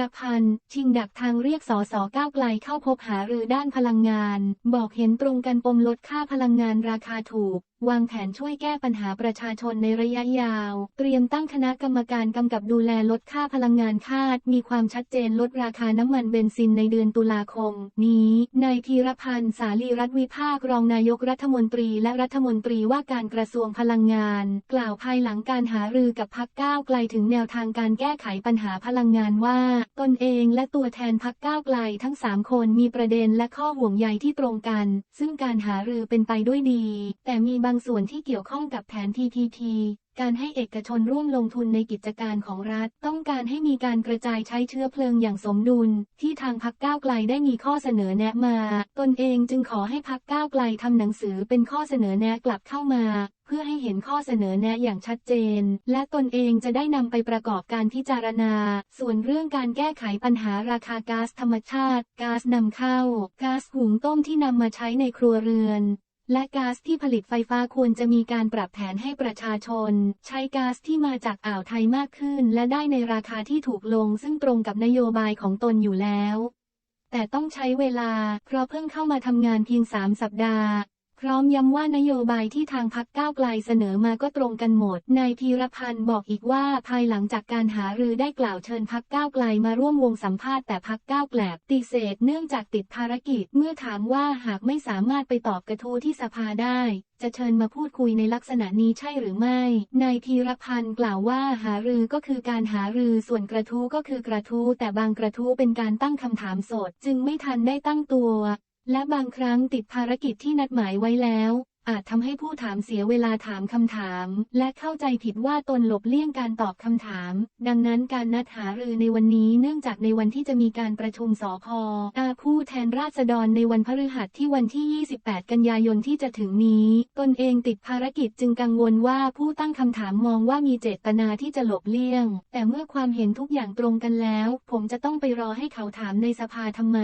รพันธ์ ชิงดักทางเรียกสสก้าวไกลเข้าพบหารือด้านพลังงาน บอกเห็นตรงกันปมลดค่าพลังงานราคาถูก วางแผนช่วยแก้ปัญหาประชาชนในระยะยาว เตรียมตั้งคณะกรรมการกำกับดูแลลดค่าพลังงานคาด มีความชัดเจนลดราคาน้ำมันเบนซินในเดือนตุลาคม นี้นายธีรพันธ์สาลีรัฐวิภาครองนายกรัฐมนตรีและรัฐมนตรีว่าการกระทรวงพลังงาน กล่าวภายหลังการหารือกับพักก้าวไกลถึงแนวทางการแก้ไขปัญหาพลังงานว่า ตนเองและตัวแทนพักก้าวไกลทั้ง 3 คนมีประเด็นและข้อห่วงใยที่ตรงกัน ซึ่งการหารือเป็นไปด้วยดี แต่มีบางส่วนที่เกี่ยวข้องกับแผน PPP การให้เอกชนร่วมลงทุนในกิจการของรัฐ ต้องการให้มีการกระจายใช้เชื้อเพลิงอย่างสมดุล ที่ทางพักก้าวไกลได้มีข้อเสนอแนะมา ตนเองจึงขอให้พักก้าวไกลทำหนังสือเป็นข้อเสนอแนะกลับเข้ามา เพื่อให้เห็นข้อเสนอแนะอย่างชัดเจน และตนเองจะได้นำไปประกอบการพิจารณา ส่วนเรื่องการแก้ไขปัญหาราคาก๊าซธรรมชาติก๊าซนำเข้าก๊าซหุงต้มที่นำมาใช้ในครัวเรือน และก๊าซที่ผลิตไฟฟ้าควรจะมีการปรับแผนให้ประชาชน ใช้ก๊าซที่มาจากอ่าวไทยมากขึ้น และได้ในราคาที่ถูกลง ซึ่งตรงกับนโยบายของตนอยู่แล้ว แต่ต้องใช้เวลา เพราะเพิ่งเข้ามาทำงานเพียง3สัปดาห์ พร้อมย้ำว่านโยบายที่ทางพักก้าวไกลเสนอมาก็ตรงกันหมด นายธีรพันธ์บอกอีกว่าภายหลังจากการหารือได้กล่าวเชิญพักก้าวไกลมาร่วมวงสัมภาษณ์แต่พักก้าวแกลบติเสธเนื่องจากติดภารกิจ เมื่อถามว่าหากไม่สามารถไปตอบกระทู้ที่สภาได้ จะเชิญมาพูดคุยในลักษณะนี้ใช่หรือไม่ นายธีรพันธ์กล่าวว่าหารือก็คือการหารือส่วนกระทู้ก็คือกระทู้แต่บางกระทู้เป็นการตั้งคำถามสด จึงไม่ทันได้ตั้งตัว และบางครั้งติดภารกิจที่นัดหมายไว้แล้ว อาจทำให้ผู้ถามเสียเวลาถามคำถาม และเข้าใจผิดว่าตนหลบเลี่ยงการตอบคำถาม ดังนั้นการนัดหารือในวันนี้เนื่องจากในวันที่จะมีการประชุมสพอาผู้แทนราษฎรในวันพฤหัสที่วันที่ 28 กันยายนที่จะถึงนี้ ตนเองติดภารกิจจึงกังวลว่าผู้ตั้งคำถามมองว่ามีเจตนาที่จะหลบเลี่ยง แต่เมื่อความเห็นทุกอย่างตรงกันแล้ว ผมจะต้องไปรอให้เขาถามในสภาทำไม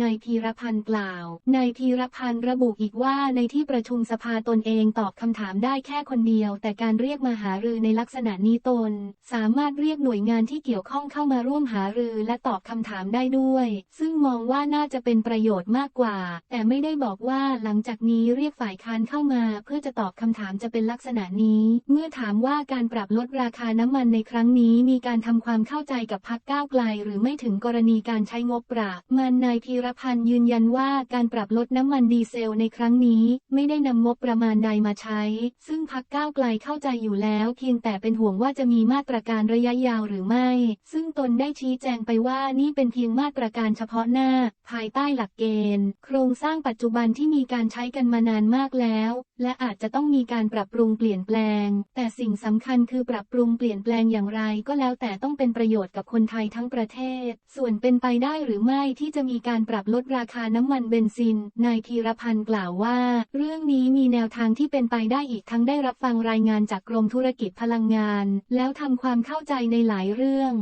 นายพีรพันธ์กล่าวนายพีรพันธ์ระบุอีกว่าในที่ประชุมสภภาตนเองตอบคำถามได้แค่คนเดียว แต่การเรียกมาหารือในลักษณะนี้ตน สามารถเรียกหน่วยงานที่เกี่ยวข้องเข้ามาร่วมหารือและตอบคำถามได้ด้วย ซึ่งมองว่าน่าจะเป็นประโยชน์มากกว่า แต่ไม่ได้บอกว่าหลังจากนี้เรียกฝ่ายค้านเข้ามา เพื่อจะตอบคำถามจะเป็นลักษณะนี้ เมื่อถามว่าการปรับลดราคาน้ำมันในครั้งนี้มีการทำความเข้าใจกับพักก้าวไกล หรือไม่ถึงกรณีการใช้งบปรับมันนายพีรพันธ์ยืนยันว่าการปรับลดน้ำมันดีเซลในครั้งนี้ ไม่ได้นำงบประมาณใดมาใช้ ซึ่งพักก้าวไกลเข้าใจอยู่แล้วเพียงแต่เป็นห่วงว่าจะมีมาตรการระยะยาวหรือไม่ ซึ่งตนได้ชี้แจงไปว่านี่เป็นเพียงมาตรการเฉพาะหน้า ภายใต้หลักเกณฑ์ โครงสร้างปัจจุบันที่มีการใช้กันมานานมากแล้ว และอาจจะต้องมีการปรับปรุงเปลี่ยนแปลง แต่สิ่งสำคัญคือปรับปรุงเปลี่ยนแปลงอย่างไร ก็แล้วแต่ต้องเป็นประโยชน์กับคนไทยทั้งประเทศ ส่วนเป็นไปได้หรือไม่ที่จะมีการปรับลดราคาน้ำมันเบนซิน นายธีรพันธ์กล่าวว่า เรื่องนี้มีีแนวทางที่เป็นไปได้อีกทั้งได้รับฟังรายงานจากกรมธุรกิจพลังงาน แล้วทำความเข้าใจในหลายเรื่อง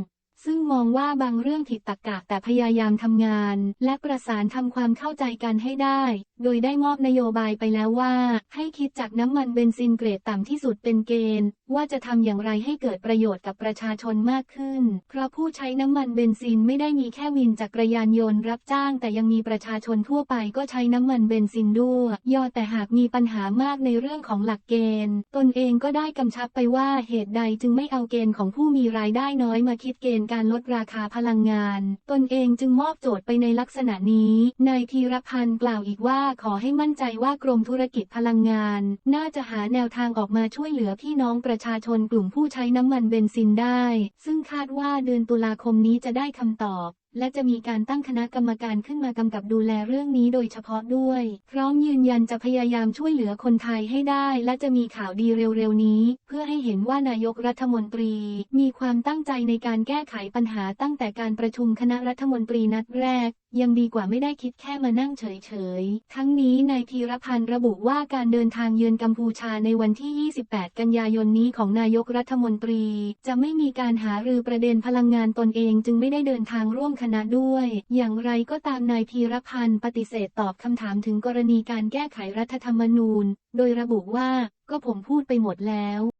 ซึ่งมองว่าบางเรื่องผิดตรรกะแต่พยายามทำงาน และประสานทำความเข้าใจกันให้ได้ โดยได้มอบนโยบายไปแล้วว่า ให้คิดจากน้ำมันเบนซินเกรดต่ำที่สุดเป็นเกณฑ์ ว่าจะทำอย่างไรให้เกิดประโยชน์กับประชาชนมากขึ้น เพราะผู้ใช้น้ำมันเบนซินไม่ได้มีแค่วินจักรยานยนต์รับจ้าง แต่ยังมีประชาชนทั่วไปก็ใช้น้ำมันเบนซินด้วยยอแต่หากมีปัญหามากในเรื่องของหลักเกณฑ์ ตนเองก็ได้กำชับไปว่าเหตุใดจึงไม่เอาเกณฑ์ของผู้มีรายได้น้อยมาคิดเกณฑ์การลดราคาพลังงาน ตนเองจึงมอบโจทย์ไปในลักษณะนี้ นายธีรพันธ์กล่าวอีกว่าขอให้มั่นใจว่ากรมธุรกิจพลังงาน น่าจะหาแนวทางออกมาช่วยเหลือพี่น้องประชาชนกลุ่มผู้ใช้น้ำมันเบนซินได้ ซึ่งคาดว่าเดือนตุลาคมนี้จะได้คำตอบ และจะมีการตั้งคณะกรรมการขึ้นมากำกับดูแลเรื่องนี้โดยเฉพาะด้วย พร้อมยืนยันจะพยายามช่วยเหลือคนไทยให้ได้ และจะมีข่าวดีเร็วๆนี้ เพื่อให้เห็นว่านายกรัฐมนตรี มีความตั้งใจในการแก้ไขปัญหาตั้งแต่การประชุมคณะรัฐมนตรีนัดแรก ยังดีกว่าไม่ได้คิดแค่มานั่งเฉยๆ ทั้งนี้นายธีรพันธ์ระบุว่าการเดินทางเยือนกัมพูชาในวันที่ 28 กันยายนนี้ของนายกรัฐมนตรี จะไม่มีการหารือประเด็นพลังงานตนเองจึงไม่ได้เดินทางร่วมคณะด้วย อย่างไรก็ตามนายธีรพันธ์ปฏิเสธตอบคำถามถึงกรณีการแก้ไขรัฐธรรมนูญ โดยระบุว่าก็ผมพูดไปหมดแล้ว